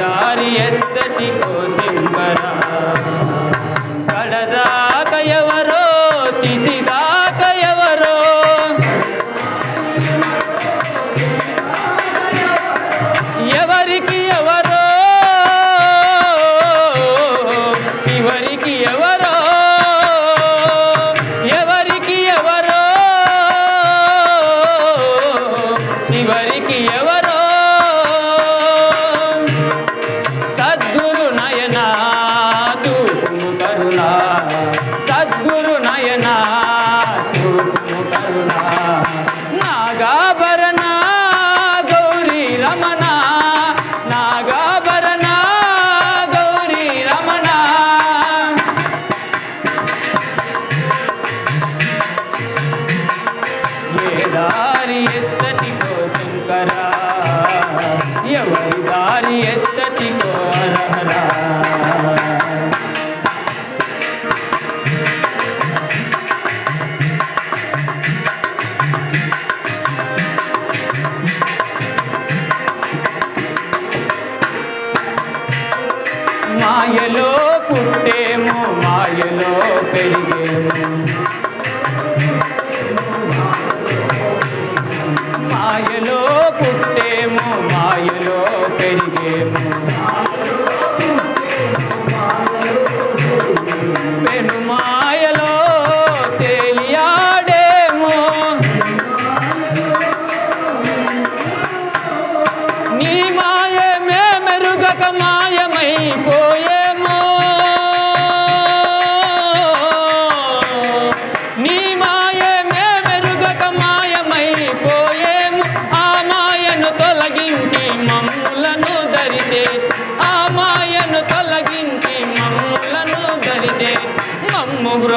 దారి ఎంతటి కోసింపరా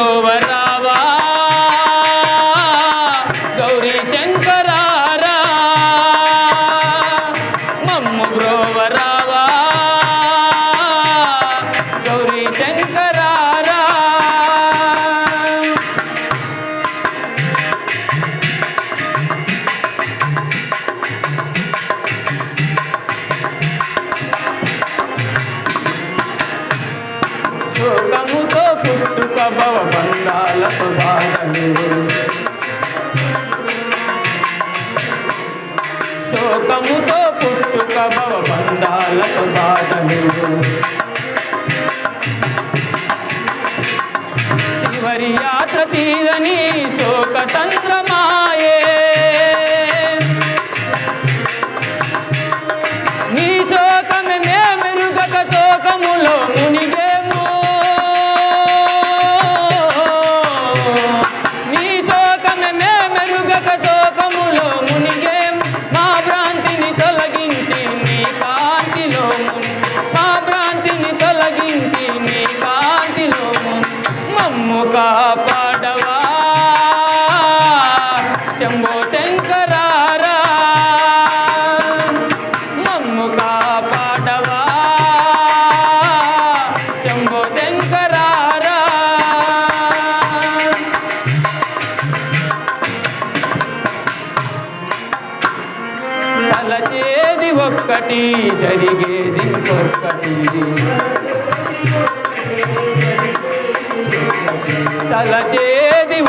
Jehovah. శోకముతో పుట్టుక భవబంధాలకు బాధలు చివరి యాత్ర తీరని శోక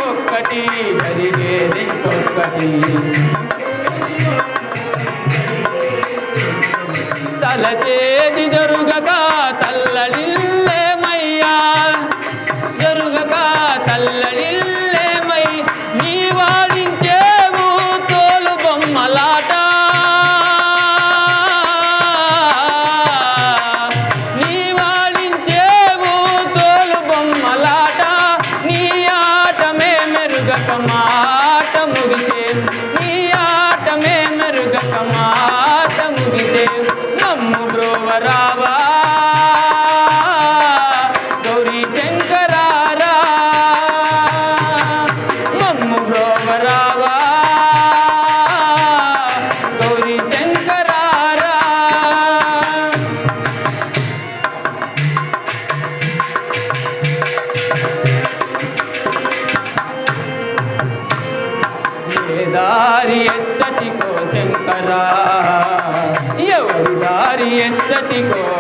ఒక్కటి జరిగేది ఒక్కటి తలచేది జరుగగా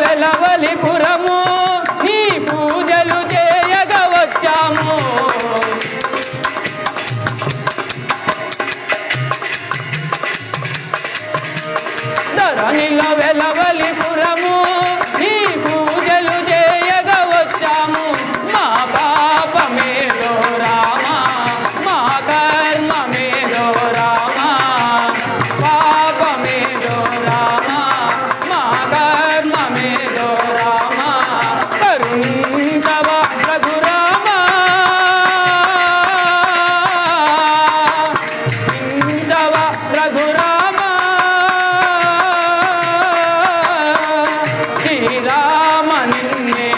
వెలవలిపురము Amen.